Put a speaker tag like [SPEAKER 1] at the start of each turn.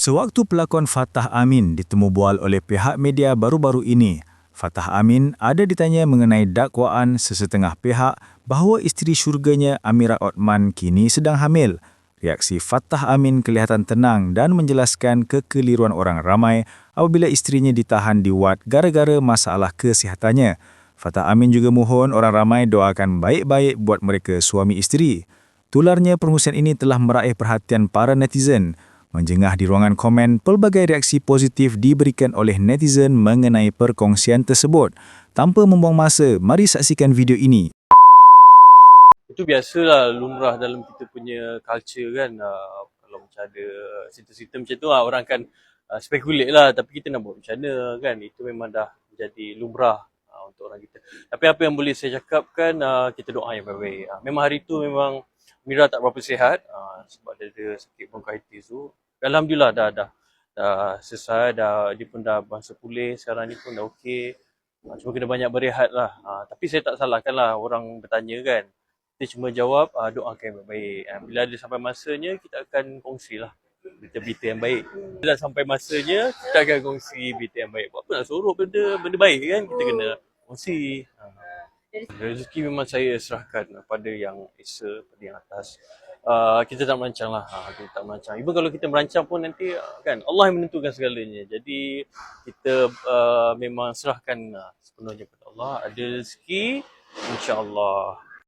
[SPEAKER 1] Sewaktu pelakon Fatah Amin ditemu bual oleh pihak media baru-baru ini, Fatah Amin ada ditanya mengenai dakwaan sesetengah pihak bahawa isteri syurganya Amira Otman kini sedang hamil. Reaksi Fatah Amin kelihatan tenang dan menjelaskan kekeliruan orang ramai apabila isterinya ditahan di wad gara-gara masalah kesihatannya. Fatah Amin juga mohon orang ramai doakan baik-baik buat mereka suami isteri. Tularnya permusian ini telah meraih perhatian para netizen. Menjengah di ruangan komen, pelbagai reaksi positif diberikan oleh netizen mengenai perkongsian tersebut. Tanpa membuang masa, mari saksikan video ini.
[SPEAKER 2] Itu biasalah lumrah dalam kita punya culture kan. Uh, kalau macam ada cerita-cerita macam tu lah, orang akan uh, speculate lah. Tapi kita nak buat macam mana kan. Itu memang dah jadi lumrah orang kita. Tapi apa yang boleh saya cakapkan, uh, kita doa yang baik-baik. Uh, memang hari tu memang Mira tak berapa sihat uh, sebab dia ada sakit bronchitis tu. Alhamdulillah dah dah dah selesai, dah dia pun dah bangsa pulih, sekarang ni pun dah okey. Uh, cuma kena banyak berehat lah. Uh, tapi saya tak salahkan lah orang bertanya kan. Kita cuma jawab uh, doakan yang baik. Uh, bila ada sampai masanya, kita akan kongsi lah berita-berita yang baik. Bila sampai masanya, kita akan kongsi berita yang baik. Buat apa nak suruh benda, benda baik kan? Kita kena kongsi. Uh, rezeki memang saya serahkan pada yang Esa, pada yang atas. Uh, kita tak merancang lah. Uh, kita tak merancang. Even kalau kita merancang pun nanti uh, kan Allah yang menentukan segalanya. Jadi kita uh, memang serahkan uh, sepenuhnya kepada Allah. Ada rezeki, insya-Allah